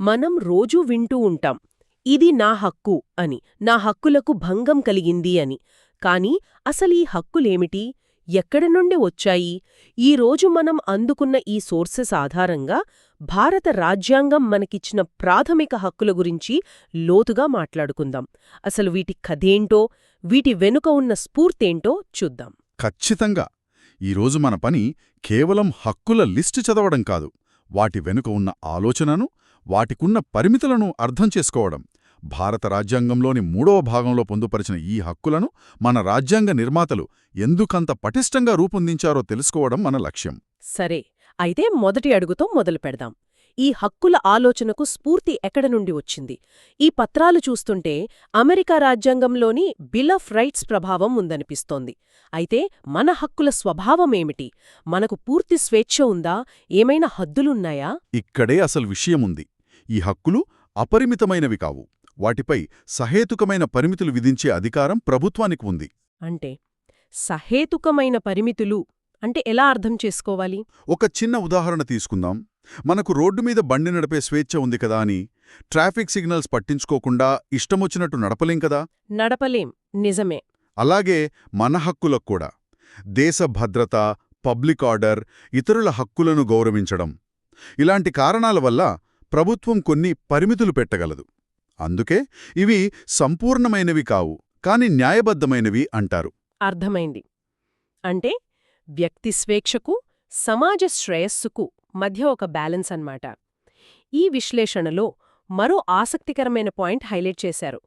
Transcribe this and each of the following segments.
మనం రోజూ వింటూ ఉంటాం ఇది నా హక్కు అని నా హక్కులకు భంగం కలిగింది అని. కాని అసలీ హక్కులేమిటి? ఎక్కడి నుండి వచ్చాయి? ఈ రోజు మనం అందుకున్న ఈ సోర్సెస్ ఆధారంగా భారత రాజ్యాంగం మనకిచ్చిన ప్రాథమిక హక్కుల గురించి లోతుగా మాట్లాడుకుందాం. అసలు వీటి కథేంటో వీటి వెనుక ఉన్న స్ఫూర్తేంటో చూద్దాం. ఖచ్చితంగా! ఈరోజు మన పని కేవలం హక్కుల లిస్టు చదవడం కాదు వాటి వెనుక ఉన్న ఆలోచనను వాటికున్న పరిమితులను అర్థం చేసుకోవడం భారత రాజ్యాంగంలోని మూడవ భాగంలో పొందుపరిచిన ఈ హక్కులను మన రాజ్యాంగ నిర్మాతలు ఎందుకంత పటిష్టంగా రూపొందించారో తెలుసుకోవడం మన లక్ష్యం. సరే అయితే మొదటి అడుగుతో మొదలు పెడదాం. ఈ హక్కుల ఆలోచనకు స్ఫూర్తి ఎక్కడ నుండి వచ్చింది? ఈ పత్రాలు చూస్తుంటే అమెరికా రాజ్యాంగంలోని బిల్ ఆఫ్ రైట్స్ ప్రభావం ఉందనిపిస్తోంది. అయితే మన హక్కుల స్వభావమేమిటి మనకు పూర్తి స్వేచ్ఛ ఉందా? ఏమైనా హద్దులున్నాయా? ఇక్కడే అసలు విషయముంది. ఈ హక్కులు అపరిమితమైనవి కావు. వాటిపై సహేతుకమైన పరిమితులు విధించే అధికారం ప్రభుత్వానికి ఉంది. అంటే సహేతుకమైన పరిమితులు అంటే ఎలా అర్థం చేసుకోవాలి? ఒక చిన్న ఉదాహరణ తీసుకుందాం. మనకు రోడ్డు మీద బండి నడిపే స్వేచ్ఛ ఉంది కదా అని ట్రాఫిక్ సిగ్నల్స్ పట్టించుకోకుండా ఇష్టమొచ్చినట్టు నడపలేం కదా? నడపలేం. నిజమే. అలాగే మన హక్కులకు కూడా. దేశ భద్రత పబ్లిక్ ఆర్డర్ ఇతరుల హక్కులను గౌరవించడం. ఇలాంటి కారణాల వల్ల ప్రభుత్వం కొన్ని పరిమితులు పెట్టగలదు. అందుకే ఇవి సంపూర్ణమైనవి కావు కాని న్యాయబద్ధమైనవి అంటారు. అర్థమైంది. అంటే వ్యక్తి స్వేచ్ఛకు సమాజ శ్రేయస్సుకు మధ్య ఒక బ్యాలెన్స్ అన్నమాట. ఈ విశ్లేషణలో మరో ఆసక్తికరమైన పాయింట్ హైలైట్ చేశారు.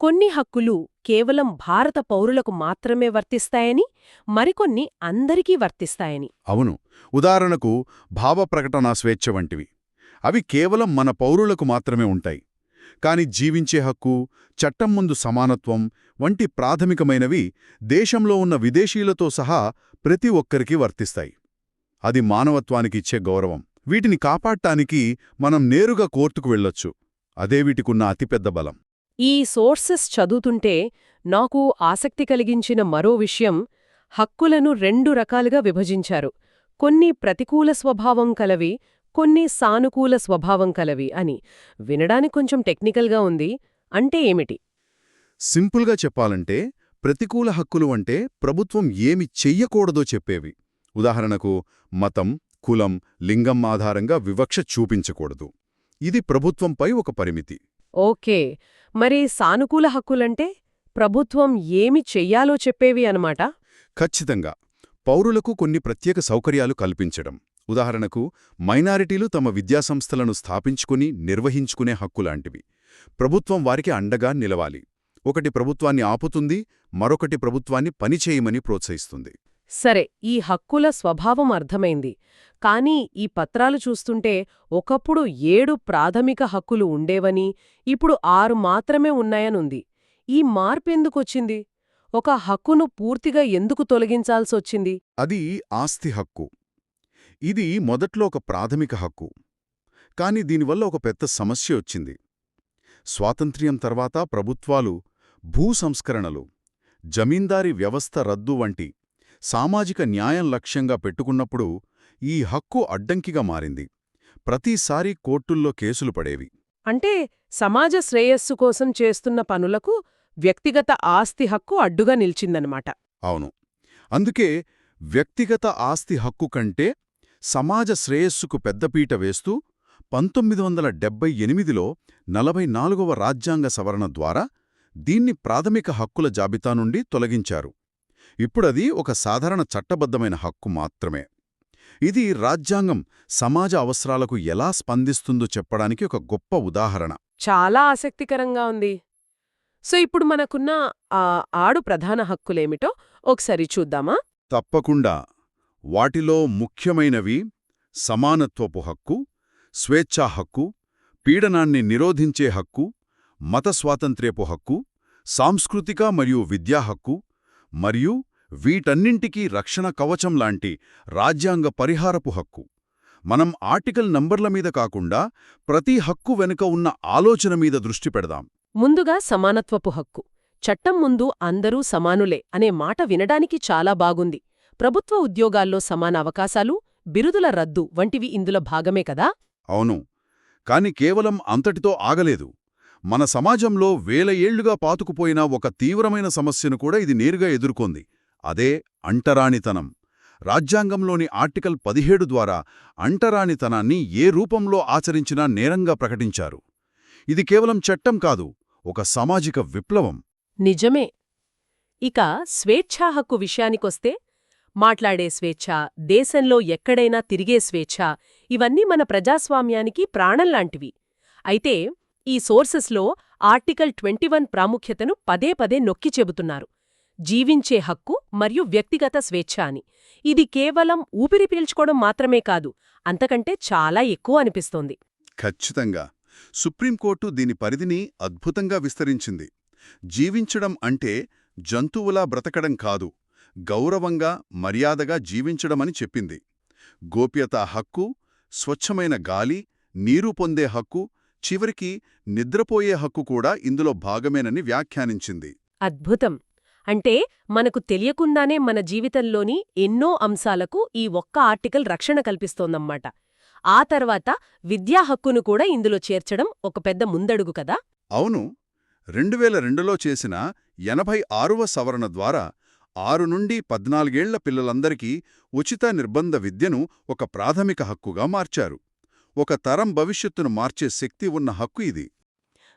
కొన్ని హక్కులు కేవలం భారత పౌరులకు మాత్రమే వర్తిస్తాయని మరికొన్ని అందరికీ వర్తిస్తాయని. అవును. ఉదాహరణకు భావప్రకటనా స్వేచ్ఛ వంటివి. అవి కేవలం మన పౌరులకు మాత్రమే ఉంటాయి. కాని జీవించే హక్కు చట్టం ముందు సమానత్వం వంటి ప్రాథమికమైనవి దేశంలో ఉన్న విదేశీయులతో సహా ప్రతి ఒక్కరికి వర్తిస్తాయి. అది మానవత్వానికి ఇచ్చే గౌరవం. వీటిని కాపాడటానికి మనం నేరుగా కోర్టుకు వెళ్ళొచ్చు. అదే వీటికున్న అతిపెద్ద బలం. ఈ సోర్సెస్ చదువుతుంటే నాకు ఆసక్తి కలిగించిన మరో విషయం హక్కులను రెండు రకాలుగా విభజించారు. కొన్ని ప్రతికూల స్వభావం కలవి కొన్ని సానుకూల స్వభావం కలవి అని. వినడానికి కొంచెం టెక్నికల్గా ఉంది. అంటే ఏమిటి? సింపుల్గా చెప్పాలంటే ప్రతికూల హక్కులు అంటే ప్రభుత్వం ఏమి చెయ్యకూడదో చెప్పేవి. ఉదాహరణకు మతం కులం లింగం ఆధారంగా వివక్ష చూపించకూడదు. ఇది ప్రభుత్వంపై ఒక పరిమితి. ఓకే. మరి సానుకూల హక్కులంటే ప్రభుత్వం ఏమి చెయ్యాలో చెప్పేవి అనమాట ఖచ్చితంగా. పౌరులకు కొన్ని ప్రత్యేక సౌకర్యాలు కల్పించడం. ఉదాహరణకు మైనారిటీలు తమ విద్యాసంస్థలను స్థాపించుకుని నిర్వహించుకునే హక్కులాంటివి. ప్రభుత్వం వారికి అండగా నిలవాలి. ఒకటి ప్రభుత్వాన్ని ఆపుతుంది మరొకటి ప్రభుత్వాన్ని పనిచేయమని ప్రోత్సహిస్తుంది. సరే ఈ హక్కుల స్వభావం అర్థమైంది. కానీ ఈ పత్రాలు చూస్తుంటే ఒకప్పుడు ఏడు ప్రాథమిక హక్కులు ఉండేవని ఇప్పుడు ఆరు మాత్రమే ఉన్నాయనుంది. ఈ మార్పెందుకొచ్చింది? ఒక హక్కును పూర్తిగా ఎందుకు తొలగించాల్సొచ్చింది? అది ఆస్తి హక్కు. ఇది మొదట్లో ఒక ప్రాథమిక హక్కు. కాని దీనివల్ల ఒక పెద్ద సమస్య వచ్చింది. స్వాతంత్ర్యం తర్వాత ప్రభుత్వాలు భూ సంస్కరణలు జమీందారీ వ్యవస్థ రద్దు వంటి సామాజిక న్యాయం లక్ష్యంగా పెట్టుకున్నప్పుడు ఈ హక్కు అడ్డంకిగా మారింది. ప్రతిసారీ కోర్టుల్లో కేసులు పడేవి. అంటే సమాజ శ్రేయస్సు కోసం చేస్తున్న పనులకు వ్యక్తిగత ఆస్తి హక్కు అడ్డుగా నిలిచిందనమాట. అవును. అందుకే వ్యక్తిగత ఆస్తి హక్కు కంటే సమాజ శ్రేయస్సుకు పెద్దపీట వేస్తూ పంతొమ్మిది వందల డెబ్బై ఎనిమిదిలో నలభై నాలుగవ రాజ్యాంగ సవరణ ద్వారా దీన్ని ప్రాథమిక హక్కుల జాబితా నుండి తొలగించారు. ఇప్పుడది ఒక సాధారణ చట్టబద్ధమైన హక్కు మాత్రమే. ఇది రాజ్యాంగం సమాజ అవసరాలకు ఎలా స్పందిస్తుందో చెప్పడానికి ఒక గొప్ప ఉదాహరణ. చాలా ఆసక్తికరంగా ఉంది. సో ఇప్పుడు మనకున్న ఆ ఆడు ప్రధాన హక్కులేమిటో ఒకసారి చూద్దామా? తప్పకుండా. వాటిలో ముఖ్యమైనవి సమానత్వపు హక్కు స్వేచ్ఛా హక్కు పీడనాన్ని నిరోధించే హక్కు మత స్వాతంత్ర్యపు హక్కు సాంస్కృతిక మరియు విద్యా హక్కు మరియు వీటన్నింటికీ రక్షణ కవచం లాంటి రాజ్యాంగ పరిహారపు హక్కు. మనం ఆర్టికల్ నంబర్ల మీద కాకుండా ప్రతి హక్కు వెనుక ఉన్న ఆలోచన మీద దృష్టి పెడదాం. ముందుగా సమానత్వపు హక్కు. చట్టం ముందు అందరూ సమానులే అనే మాట వినడానికి చాలా బాగుంది. ప్రభుత్వ ఉద్యోగాల్లో సమాన అవకాశాలు బిరుదుల రద్దు వంటివి ఇందులో భాగమే కదా? అవును. కాని కేవలం అంతటితో ఆగలేదు. మన సమాజంలో వేల ఏళ్ళుగా పాతుకుపోయిన ఒక తీవ్రమైన సమస్యను కూడా ఇది నేరుగా ఎదుర్కొంది. అదే అంటరానితనం. రాజ్యాంగంలోని ఆర్టికల్ పదిహేడు ద్వారా అంటరానితనాన్ని ఏ రూపంలో ఆచరించినా నేరంగా ప్రకటించారు. ఇది కేవలం చట్టం కాదు ఒక సామాజిక విప్లవం. నిజమే. ఇక స్వేచ్ఛా హక్కు విషయానికొస్తే మాట్లాడే స్వేచ్ఛ దేశంలో ఎక్కడైనా తిరిగే స్వేచ్ఛ ఇవన్నీ మన ప్రజాస్వామ్యానికి ప్రాణంలాంటివి అయితే ఈ సోర్సెస్లో ఆర్టికల్ ట్వంటీవన్ ప్రాముఖ్యతను పదే పదే నొక్కి చెబుతున్నారు. జీవించే హక్కు మరియు వ్యక్తిగత స్వేచ్ఛ అని. ఇది కేవలం ఊపిరి పీల్చుకోవడం మాత్రమే కాదు అంతకంటే చాలా ఎక్కువ అనిపిస్తోంది. ఖచ్చితంగా. సుప్రీంకోర్టు దీని పరిధిని అద్భుతంగా విస్తరించింది. జీవించడం అంటే జంతువులా బ్రతకడం కాదు. గౌరవంగా మర్యాదగా జీవించడమని చెప్పింది. గోప్యతా హక్కు స్వచ్ఛమైన గాలి నీరు పొందే హక్కు చివరికి నిద్రపోయే హక్కు కూడా ఇందులో భాగమేనని వ్యాఖ్యానించింది. అద్భుతం! అంటే మనకు తెలియకుండానే మన జీవితంలోని ఎన్నో అంశాలకు ఈ ఒక్క ఆర్టికల్ రక్షణ కల్పిస్తోందన్నమాట. ఆ తర్వాత విద్యా హక్కును కూడా ఇందులో చేర్చడం ఒక పెద్ద ముందడుగు కదా? అవును! రెండు వేల రెండులో చేసిన ఎనభై ఆరువ సవరణ ద్వారా ఆరు నుండి పద్నాలుగేళ్ళ పిల్లలందరికీ ఉచిత నిర్బంధ విద్యను ఒక ప్రాథమిక హక్కుగా మార్చారు. ఒక తరం భవిష్యత్తును మార్చే శక్తి ఉన్న హక్కు ఇది.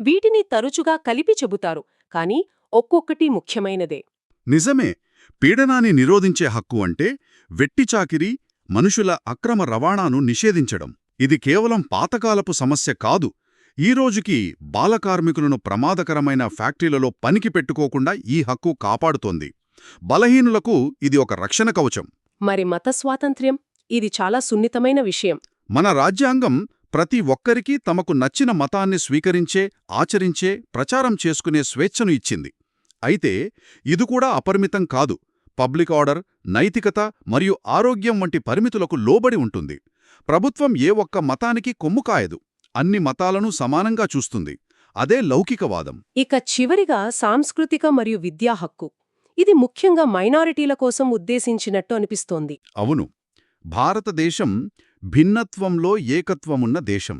వీటిని తరచుగా కలిపి చెబుతారు కాని ఒక్కొక్కటి ముఖ్యమైనదే. నిజమే పీడనాన్ని నిరోధించే హక్కు అంటే వెట్టిచాకిరి మనుషుల అక్రమ రవాణాను నిషేధించడం. ఇది కేవలం పాతకాలపు సమస్య కాదు. ఈ రోజుకి బాలకార్మికులను ప్రమాదకరమైన ఫ్యాక్టరీలలో పనికి పెట్టుకోకుండా ఈ హక్కు కాపాడుతోంది. బలహీనులకు ఇది ఒక రక్షణ కవచం. మరి మత స్వాతంత్ర్యం? ఇది చాలా సున్నితమైన విషయం. మన రాజ్యాంగం ప్రతి ఒక్కరికీ తమకు నచ్చిన మతాన్ని స్వీకరించే ఆచరించే ప్రచారం చేసుకునే స్వేచ్ఛను ఇచ్చింది. అయితే ఇది కూడా అపరిమితం కాదు. పబ్లిక్ ఆర్డర్ నైతికత మరియు ఆరోగ్యం వంటి పరిమితులకు లోబడి ఉంటుంది. ప్రభుత్వం ఏ ఒక్క మతానికి కొమ్ము కాయదు. అన్ని మతాలను సమానంగా చూస్తుంది. అదే లౌకికవాదం. ఇక చివరిగా సాంస్కృతిక మరియు విద్యా హక్కు. ఇది ముఖ్యంగా మైనారిటీల కోసం ఉద్దేశించినట్టు అనిపిస్తోంది. అవును. భారతదేశం భిన్నత్వంలో ఏకత్వమున్న దేశం.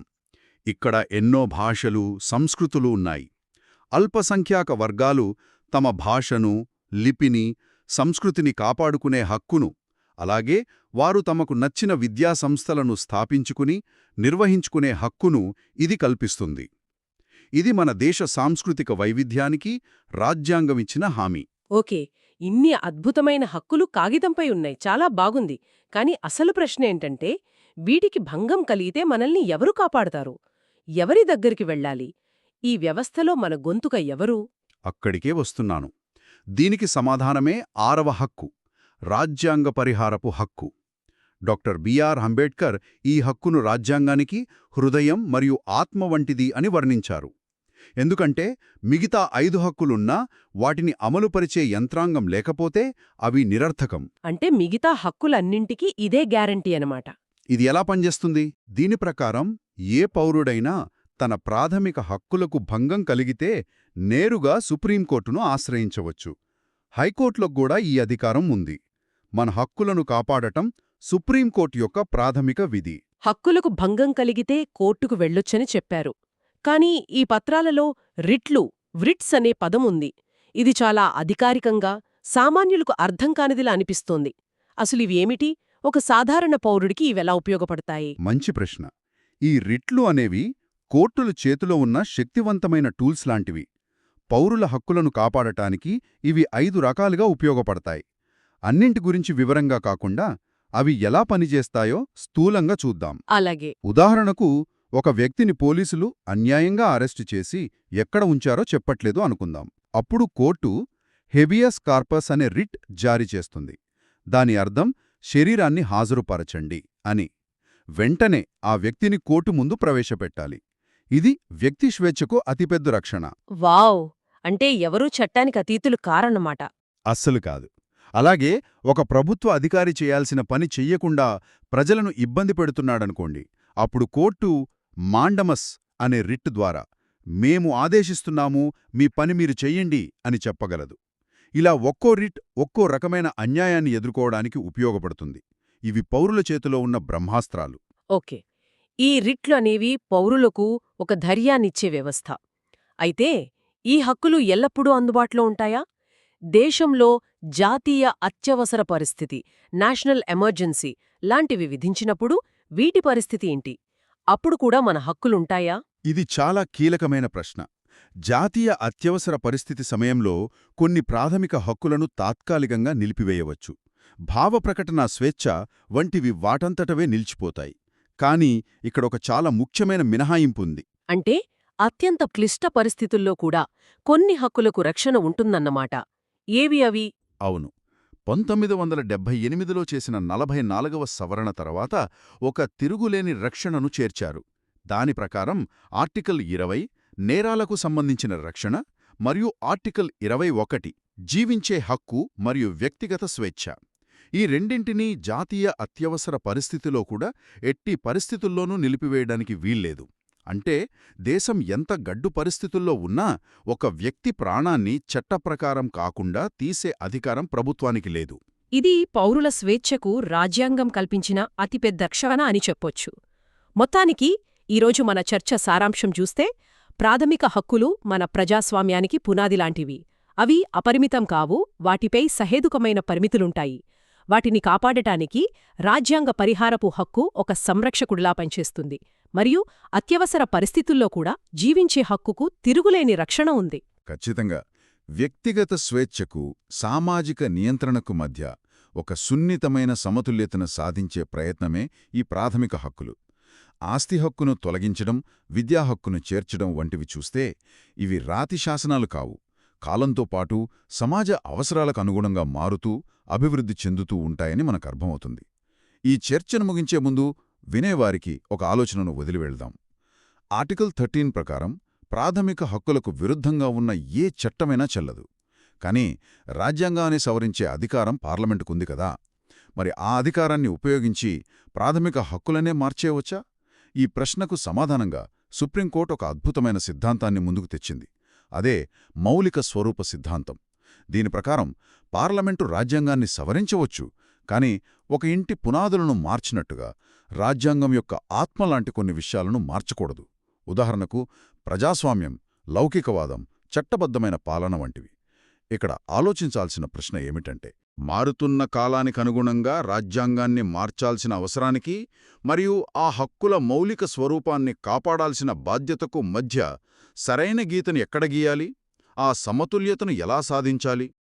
ఇక్కడ ఎన్నో భాషలు సంస్కృతులు ఉన్నాయి. అల్పసంఖ్యాక వర్గాలు తమ భాషను లిపిని సంస్కృతిని కాపాడుకునే హక్కును అలాగే వారు తమకు నచ్చిన విద్యా సంస్థలను స్థాపించుకుని నిర్వహించుకునే హక్కును ఇది కల్పిస్తుంది. ఇది మన దేశ సాంస్కృతిక వైవిధ్యానికి రాజ్యాంగమిచ్చిన హామీ. ఓకే ఇన్ని అద్భుతమైన హక్కులు కాగితంపై ఉన్నాయి. చాలా బాగుంది. కాని అసలు ప్రశ్న ఏంటంటే వీటికి భంగం కలిగితే మనల్ని ఎవరు కాపాడతారు? ఎవరి దగ్గరికి వెళ్ళాలి? ఈ వ్యవస్థలో మన గొంతుక ఎవరు? అక్కడికే వస్తున్నాను. దీనికి సమాధానమే ఆరవ హక్కు రాజ్యాంగ పరిహారపు హక్కు. డాక్టర్ బిఆర్ అంబేడ్కర్ ఈ హక్కును రాజ్యాంగానికి హృదయం మరియు ఆత్మ వంటిది అని వర్ణించారు. ఎందుకంటే మిగతా ఐదు హక్కులున్నా వాటిని అమలుపరిచే యంత్రాంగం లేకపోతే అవి నిరర్థకం. అంటే మిగతా హక్కులన్నింటికీ ఇదే గ్యారంటీ అనమాట ఇది ఎలా పనిచేస్తుంది? దీని ప్రకారం ఏ పౌరుడైనా తన ప్రాథమిక హక్కులకు భంగం కలిగితే నేరుగా సుప్రీంకోర్టును ఆశ్రయించవచ్చు. హైకోర్టులకు కూడా ఈ అధికారం ఉంది. మన హక్కులను కాపాడటం సుప్రీంకోర్టు యొక్క ప్రాథమిక విధి. హక్కులకు భంగం కలిగితే కోర్టుకు వెళ్ళొచ్చని చెప్పారు. కాని ఈ పత్రాలలో రిట్లు వ్రిట్స్ అనే పదం ఉంది. ఇది చాలా అధికారికంగా సామాన్యులకు అర్థం కానిదిలా అనిపిస్తోంది. అసలు ఇవి ఏమిటి? ఒక సాధారణ పౌరుడికి ఇవెలా ఉపయోగపడతాయి? మంచి ప్రశ్న. ఈ రిట్లు అనేవి కోర్టుల చేతిలో ఉన్న శక్తివంతమైన టూల్స్ లాంటివి. పౌరుల హక్కులను కాపాడటానికి ఇవి ఐదు రకాలుగా ఉపయోగపడతాయి. అన్నింటి గురించి వివరంగా కాకుండా అవి ఎలా పనిచేస్తాయో స్థూలంగా చూద్దాం. అలాగే. ఉదాహరణకు ఒక వ్యక్తిని పోలీసులు అన్యాయంగా అరెస్టు చేసి ఎక్కడ ఉంచారో చెప్పట్లేదు అనుకుందాం. అప్పుడు కోర్టు హెబియస్ కార్పస్ అనే రిట్ జారీ చేస్తుంది. దాని అర్థం శరీరాన్ని హాజరుపరచండి అని. వెంటనే ఆ వ్యక్తిని కోర్టు ముందు ప్రవేశపెట్టాలి. ఇది వ్యక్తి స్వేచ్ఛకు అతిపెద్ద రక్షణ. వావ్! అంటే ఎవరూ చట్టానికి అతీతులు కారన్నమాట. అస్సలు కాదు. అలాగే ఒక ప్రభుత్వ అధికారి చేయాల్సిన పని చెయ్యకుండా ప్రజలను ఇబ్బంది పెడుతున్నాడనుకోండి అప్పుడు కోర్టు మాండమస్ అనే రిట్ ద్వారా మేము ఆదేశిస్తున్నాము మీ పని మీరు చెయ్యండి అని చెప్పగలదు. ఇలా ఒక్కో రిట్ ఒక్కో రకమైన అన్యాయాన్ని ఎదుర్కోవడానికి ఉపయోగపడుతుంది. ఇవి పౌరుల చేతిలో ఉన్న బ్రహ్మాస్త్రాలు. ఓకే. ఈ రిట్లు అనేవి పౌరులకు ఒక ధైర్యాన్నిచ్చే వ్యవస్థ. అయితే ఈ హక్కులు ఎల్లప్పుడూ అందుబాటులో ఉంటాయా? దేశంలో జాతీయ అత్యవసర పరిస్థితి నేషనల్ ఎమర్జెన్సీ లాంటివి విధించినప్పుడు వీటి పరిస్థితి ఏంటి? అప్పుడు కూడా మన హక్కులుంటాయా? ఇది చాలా కీలకమైన ప్రశ్న. జాతీయ అత్యవసర పరిస్థితి సమయంలో కొన్ని ప్రాథమిక హక్కులను తాత్కాలికంగా నిలిపివేయవచ్చు. భావప్రకటన స్వేచ్ఛ వంటివి వాటంతటవే నిలిచిపోతాయి. కానీ ఇక్కడొక చాలా ముఖ్యమైన మినహాయింపు ఉంది అంటే అత్యంత క్లిష్ట పరిస్థితుల్లో కూడా కొన్ని హక్కులకు రక్షణ ఉంటుందన్నమాట. ఏవి అవి? అవును. పంతొమ్మిది వందల డెబ్బై ఎనిమిదిలో చేసిన నలభై నాలుగవ సవరణ తర్వాత ఒక తిరుగులేని రక్షణను చేర్చారు. దాని ప్రకారం ఆర్టికల్ ఇరవై నేరాలకు సంబంధించిన రక్షణ మరియు ఆర్టికల్ ఇరవై ఒకటి జీవించే హక్కు మరియు వ్యక్తిగత స్వేచ్ఛ. ఈ రెండింటినీ జాతీయ అత్యవసర పరిస్థితిలో కూడా ఎట్టి పరిస్థితుల్లోనూ నిలిపివేయడానికి వీల్లేదు. అంటే దేశం ఎంత గడ్డు పరిస్థితుల్లో ఉన్నా ఒక వ్యక్తి ప్రాణాన్ని చట్టప్రకారం కాకుండా తీసే అధికారం ప్రభుత్వానికి లేదు. ఇది పౌరుల స్వేచ్ఛకు రాజ్యాంగం కల్పించిన అతిపెద్ద రక్షణ అని చెప్పొచ్చు. మొత్తానికి ఈరోజు మన చర్చ సారాంశం చూస్తే ప్రాథమిక హక్కులు మన ప్రజాస్వామ్యానికి పునాదిలాంటివి. అవి అపరిమితం కావు వాటిపై సహేదుకమైన పరిమితులుంటాయి. వాటిని కాపాడటానికి రాజ్యాంగ పరిహారపు హక్కు ఒక సంరక్షకుడిలా పనిచేస్తుంది. మరియు అత్యవసర పరిస్థితుల్లో కూడా జీవించే హక్కుకు తిరుగులేని రక్షణ ఉంది. ఖచ్చితంగా. వ్యక్తిగత స్వేచ్ఛకు సామాజిక నియంత్రణకు మధ్య ఒక సున్నితమైన సమతుల్యతను సాధించే ప్రయత్నమే ఈ ప్రాథమిక హక్కులు. ఆస్తి హక్కును తొలగించడం విద్యా హక్కును చేర్చడం వంటివి చూస్తే ఇవి రాతి శాసనాలు కావు. కాలంతో పాటు సమాజ అవసరాలకు అనుగుణంగా మారుతూ అభివృద్ధి చెందుతూ ఉంటాయని మనకు అర్థమవుతుంది. ఈ చర్చను ముగించే ముందు వినేవారికి ఒక ఆలోచనను వదిలివెళ్దాం. ఆర్టికల్ థర్టీన్ ప్రకారం ప్రాథమిక హక్కులకు విరుద్ధంగా ఉన్న ఏ చట్టమైనా చెల్లదు. కానీ రాజ్యాంగాన్ని సవరించే అధికారం పార్లమెంటుకుంది కదా! మరి ఆ అధికారాన్ని ఉపయోగించి ప్రాథమిక హక్కులనే మార్చేయవచ్చా? ఈ ప్రశ్నకు సమాధానంగా సుప్రీంకోర్టు ఒక అద్భుతమైన సిద్ధాంతాన్ని ముందుకు తెచ్చింది. అదే మౌలిక స్వరూప సిద్ధాంతం. దీని ప్రకారం పార్లమెంటు రాజ్యాంగాన్ని సవరించవచ్చు కాని ఒక ఇంటి పునాదులను మార్చినట్టుగా రాజ్యాంగం యొక్క ఆత్మలాంటి కొన్ని విషయాలను మార్చకూడదు. ఉదాహరణకు ప్రజాస్వామ్యం లౌకికవాదం చట్టబద్ధమైన పాలన వంటివి. ఇక్కడ ఆలోచించాల్సిన ప్రశ్న ఏమిటంటే మారుతున్న కాలానికనుగుణంగా రాజ్యాంగాన్ని మార్చాల్సిన అవసరానికి మరియు ఆ హక్కుల మౌలిక స్వరూపాన్ని కాపాడాల్సిన బాధ్యతకు మధ్య సరైన గీతను ఎక్కడ గీయాలి? ఆ సమతుల్యతను ఎలా సాధించాలి?